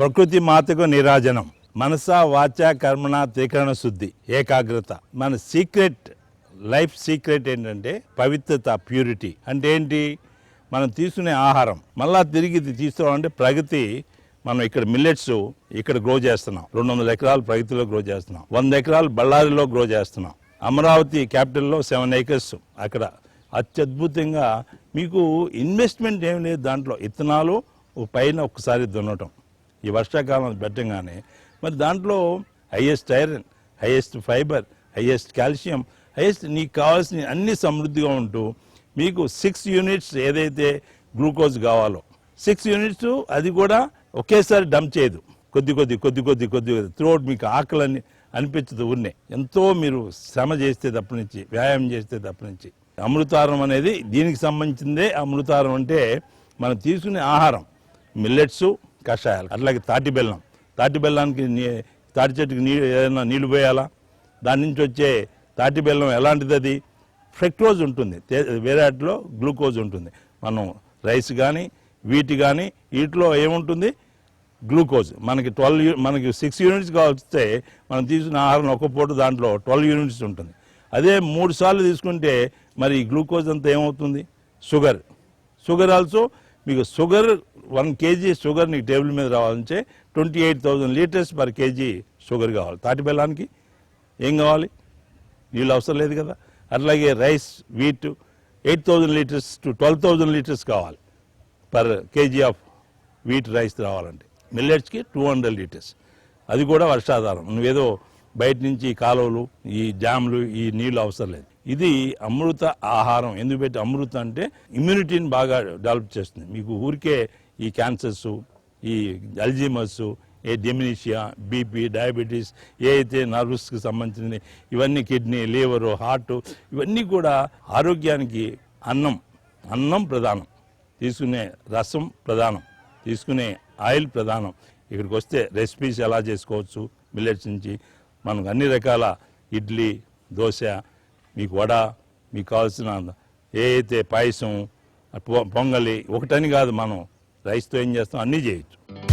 ప్రకృతి మాతకు నిరాజనం. మనస వాచ కర్మణ త్రికరణ శుద్ధి ఏకాగ్రత. మన సీక్రెట్ లైఫ్ సీక్రెట్ ఏంటంటే పవిత్రత ప్యూరిటీ. అంటే ఏంటి? మనం తీసుకునే ఆహారం. మళ్ళా తిరిగి తీసుకోవాలంటే ప్రగతి మనం ఇక్కడ మిల్లెట్స్ ఇక్కడ గ్రో చేస్తున్నాం. రెండు వందల ఎకరాలు ప్రగతిలో గ్రో చేస్తున్నాం. వంద ఎకరాలు బళ్ళారిలో గ్రో చేస్తున్నాం. అమరావతి క్యాపిటల్లో సెవెన్ ఏకర్స్ అక్కడ. అత్యద్భుతంగా మీకు ఇన్వెస్ట్మెంట్ ఏం లేదు దాంట్లో. ఇత్తనాలు పైన ఒక్కసారి దున్నటం. ఈ వర్షాకాలం పెట్టంగానే మరి దాంట్లో highest iron highest fibre highest calcium highest నీకు కావాల్సిన అన్ని సమృద్ధిగా ఉంటూ మీకు సిక్స్ యూనిట్స్ ఏదైతే గ్లూకోజ్ కావాలో సిక్స్ యూనిట్స్ అది కూడా ఒకేసారి డంప్ చేయదు. కొద్ది కొద్ది కొద్ది కొద్ది కొద్ది త్రోట్ మీకు ఆకలని అనిపించదు ఉన్నాయి. ఎంతో మీరు శ్రమ చేస్తే తప్ప నుంచి వ్యాయామం చేస్తే తప్ప నుంచి. అమృతారం అనేది దీనికి సంబంధించిందే. అమృతారం అంటే మనం తీసుకునే ఆహారం మిల్లెట్స్ కషాయాలు. అట్లాగే తాటి బెల్లం. తాటి బెల్లానికి నీ- తాటి చెట్టుకి నీ ఏదైనా నీళ్ళు పోయాలా? దాని నుంచి వచ్చే తాటి బెల్లం ఎలాంటిది అది? ఫ్రెక్టోజ్ ఉంటుంది. వేరే వాటిలో గ్లూకోజ్ ఉంటుంది. మనం రైస్ కానీ వీటి కానీ వీటిలో ఏముంటుంది? గ్లూకోజ్. మనకి ట్వెల్వ్ మనకి సిక్స్ యూనిట్స్ కావస్తే మనం తీసుకున్న ఆహారం ఒక పూట దాంట్లో ట్వెల్వ్ యూనిట్స్ ఉంటుంది. అదే మూడు సార్లు తీసుకుంటే మరి గ్లూకోజ్ అంతా ఏమవుతుంది? షుగర్. షుగర్ ఆల్సో మీకు sugar one K G sugar నీకు టేబుల్ మీద రావాలంటే twenty eight thousand litres per K G sugar కావాలి. తాటి బెల్లానికి ఏం కావాలి? నీళ్ళు అవసరం లేదు కదా. అట్లాగే rice wheat eight thousand litres to twelve thousand litres కావాలి. Per K G of wheat rice రావాలంటే. మిల్లెట్స్కి టూ హండ్రెడ్ లీటర్స్. అది కూడా వర్షాధారం. నువ్వేదో బయట నుంచి కాలువలు ఈ డ్యామ్లు ఈ నీళ్ళు అవసరం లేదు. ఇది అమృత ఆహారం. ఎందుకు పెట్టి అమృత అంటే ఇమ్యూనిటీని బాగా డెవలప్ చేస్తుంది. మీకు ఊరికే ఈ క్యాన్సర్స్ ఈ అల్జీమర్స్ ఏ డెమినిషియా బీపీ డయాబెటీస్ ఏ అయితే నర్వస్కి సంబంధించిన ఇవన్నీ కిడ్నీ లివర్ హార్ట్ ఇవన్నీ కూడా ఆరోగ్యానికి అన్నం అన్నం ప్రధానం. తీసుకునే రసం ప్రధానం. తీసుకునే ఆయిల్ ప్రధానం. ఇక్కడికి వస్తే రెసిపీస్ ఎలా చేసుకోవచ్చు? మిల్లెట్స్ నుంచి మనకు అన్ని రకాల ఇడ్లీ దోశ మీకు వడ మీకు కావాల్సిన ఏ అయితే పాయసం పొ- పొంగలి ఒకటని కాదు మనం. రైస్తో ఏం చేస్తాం? అన్నీ చేయొచ్చు.